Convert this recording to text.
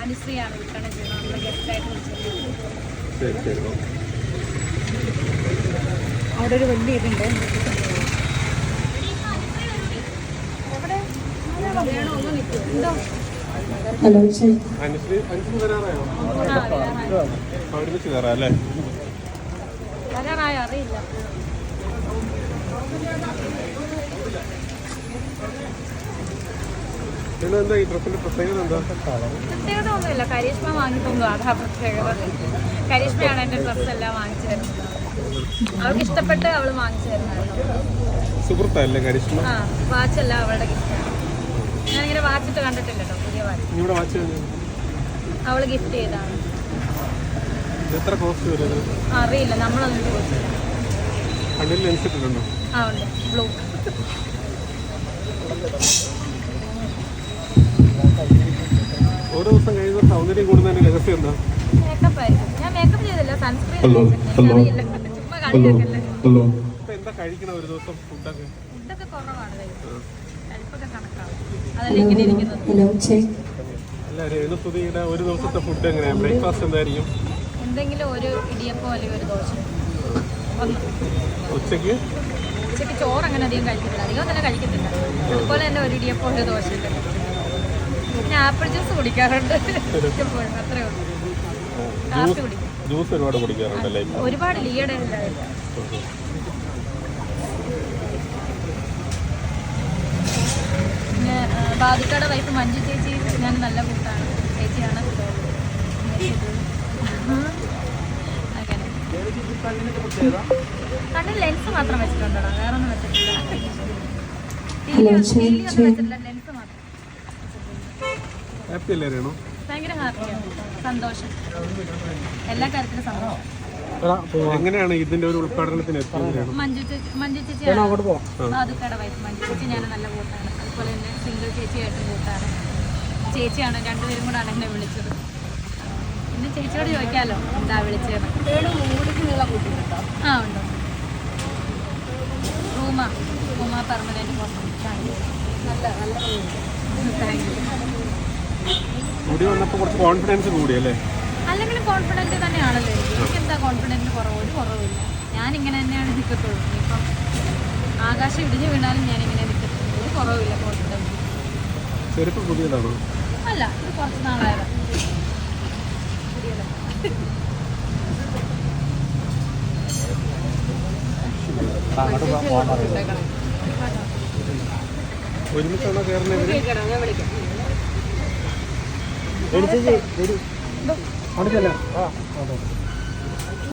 അനുശ്രീയാണ് വിൽക്കണം ചെയ്യുന്നത് ഗസ്റ്റായിട്ട് വിളിച്ചത് അവിടെ ഒരു വലിയ ഇതുണ്ട്. ഹലോ ചേച്ചി അനുശ്രീ അനുശ്രീ വരാറായോ? അവിടെ വെച്ച് കയറാം അല്ലേ? വരാറായോ? അറിയില്ല. എന്താ ഈ ഡ്രസ്സിന്റെ പ്രത്യേകത എന്താ പ്രത്യേകത ഒന്നുമില്ല. കരീഷ്മ വാങ്ങിക്കൊണ്ടു അതാ പ്രത്യേകത. കരീഷ്മയാണ് എന്റെ ഡ്രസ്സ് എല്ലാം വാങ്ങിച്ചു തരുന്നത്. അവൾക്ക് ഇഷ്ടപ്പെട്ട് അവൾ വാങ്ങിച്ചു തരുന്നതായിരുന്നു. സുഹൃത്തല്ലേ കരീഷ്മ? ആ വാച്ചല്ല അവളുടെ ഗിഫ്റ്റാണ് ഇങ്ങനെ വാച്ചിട്ട് കണ്ടിട്ടില്ലല്ലോ പുതിയ വാച്ച്. വാച്ച് അവൾ ഗിഫ്റ്റ് ചെയ്താണ് എത്ര കോസ്റ്റ് വരും അറിയില്ല നമ്മളൊന്നും ചോദിച്ചില്ല. കണ്ണിൽ ലെൻസ് ഇട്ടിട്ടുണ്ടോ? ആ ഉണ്ട്. ബ്ലൂ ചെയ്തില്ല സൺസ്ക്രീൻ രഹസ്യം എന്താ? ഹലോ ഹലോ ഹലോ ഹലോ എന്താ കഴിക്കണ ഒരു ദിവസം ഫുഡൊക്കെ ഹലോ രേണുസുതിയുടെ ഒരു ദിവസത്തെ ഫുഡ് എങ്ങനെയാ? ബ്രേക്ക്ഫാസ്റ്റ് എന്തായിരിക്കും? എന്തെങ്കിലും ഒരു ഇടിയപ്പോ അല്ലെങ്കിൽ ഒരു ദോശ. ഉച്ചയ്ക്ക് ഉച്ചയ്ക്ക്? ചോറ് അങ്ങനെ അധികം കഴിക്കത്തില്ല. അധികം തന്നെ കഴിക്കത്തില്ല. അതുപോലെ തന്നെ ഒരു ഇടിയപ്പോ ഒരു ദോശ പിന്നെ ആപ്പിൾ ജ്യൂസ് കുടിക്കാറുണ്ട്. അത്രേ ഉള്ളൂ. കാപ്പി കുടിക്കും. ജ്യൂസ് ഒരുപാട് കുടിക്കാറുണ്ടല്ലേ ഒരുപാട് ലീയുടെ ഉണ്ടാവില്ല പിന്നെ ആ, വൈഫ് മഞ്ജു ചേച്ചി ഞാൻ നല്ല കൂട്ടാണ്. ചേച്ചിയാണ്. അങ്ങനെ. കണ്ണിൽ ലെൻസ് മാത്രം വെച്ചിട്ടുണ്ടോ? വേറെ ഒന്നും വെച്ചിട്ടില്ല വെച്ചിട്ടില്ല ഹാപ്പി അല്ലേ അറിയണോ ഭയങ്കര ഹാപ്പിയാണ് സന്തോഷം. എല്ലാ കാര്യത്തിലും സന്തോഷം. എങ്ങനെയാണ് ഇതിന്റെ ഒരു ഉദ്ഘാടനത്തിന് എത്തിയത് രേണു? മഞ്ജു ചേച്ചി മഞ്ജു ചേച്ചി അതുക്കട വൈഫ് മഞ്ജു ചേച്ചി ഞാൻ നല്ല കൂട്ടാണ്. അതുപോലെ തന്നെ സിംഗിൾ ചേച്ചിയായിട്ടും കൂട്ടാണ്. ചേച്ചിയാണ് രണ്ടുപേരും കൂടാണ് എന്നെ വിളിച്ചത്. പിന്നെ ചേച്ചിയോട് ചോദിക്കാമല്ലോ എന്താ വിളിച്ചത് ആ ഉണ്ട്? റൂമ. റൂമ പെർമനന്റ് നല്ല നല്ല താങ്ക് യു കൂടി വന്നപ്പോൾ കുറച്ച് കോൺഫിഡൻസ് കൂടി അല്ലേ? അല്ലെങ്കിലും കോൺഫിഡന്റ് തന്നെയാണല്ലോ? എനിക്ക് എന്താ കോൺഫിഡൻസ് കുറവ്? ഒരു കുറവില്ല ഞാൻ ഇങ്ങനെ തന്നെയാണ് നിൽക്കത്തുള്ളൂ ഇപ്പം ആകാശം ഇടിഞ്ഞു വീണാലും ഞാൻ ഇങ്ങനെ നിൽക്കത്തുള്ളൂ ഒരു കുറവില്ല കോൺഫിഡൻസ് ചെരുപ്പ് പുതിയതാണോ? അല്ല ഇത് കുറച്ച് നാളായത്. ഒരുമിച്ചാണോ കയറുന്നത് ഇതിന്? അവിടെ ചെല്ലാം